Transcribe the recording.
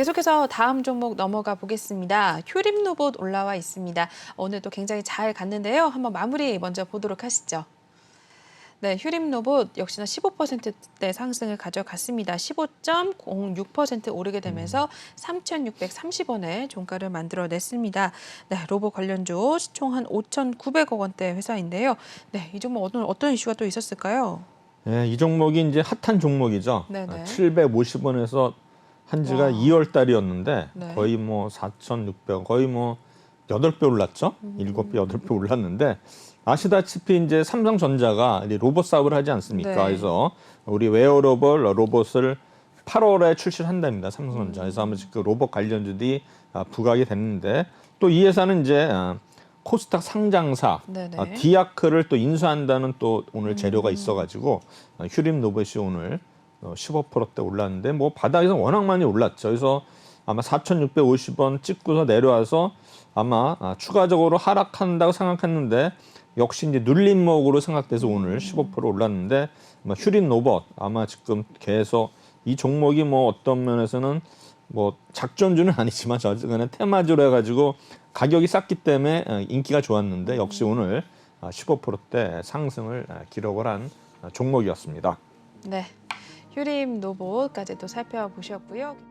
계속해서 다음 종목 넘어가 보겠습니다. 휴림 로봇 올라와 있습니다. 오늘 또 굉장히 잘 갔는데요. 한번 마무리 먼저 보도록 하시죠. 네, 휴림 로봇 역시나 15%대 상승을 가져갔습니다. 15.06% 오르게 되면서 3,630원의 종가를 만들어냈습니다. 네, 로봇 관련주 시총 한 5,900억 원대 회사인데요. 네, 이 종목 어떤 어떤 이슈가 또 있었을까요? 예, 이 종목이 이제 핫한 종목이죠. 네네. 750원에서 한 지가 와. 2월 달이었는데 네. 거의 뭐 4,600원, 거의 뭐 8배 올랐죠. 음. 7배, 8배 올랐는데 아시다시피 이제 삼성전자가 로봇 사업을 하지 않습니까? 네. 그래서 우리 웨어러블 로봇을 8월에 출시를 한답니다. 삼성전자. 그래서 아마 지금 로봇 관련주들이 아, 부각이 됐는데 또 이 회사는 이제 아, 코스닥 상장사 네네. 아, 디아크를 또 인수한다는 또 오늘 재료가 있어가지고 어, 휴림 로봇이 오늘 어, 15%대 올랐는데 뭐 바닥에서 워낙 많이 올랐죠. 그래서 아마 4,650원 찍고서 내려와서 아마 아, 추가적으로 하락한다고 생각했는데 역시 이제 눌림목으로 생각돼서 오늘 15% 올랐는데 아마 휴림 로봇 아마 지금 계속 이 종목이 뭐 어떤 면에서는 뭐 작전주는 아니지만 저간에 테마주로 해가지고 가격이 쌌기 때문에 어, 인기가 좋았는데 역시 오늘 아, 15%대 상승을 아, 기록을 한 아, 종목이었습니다. 네, 휴림 또 살펴보셨고요.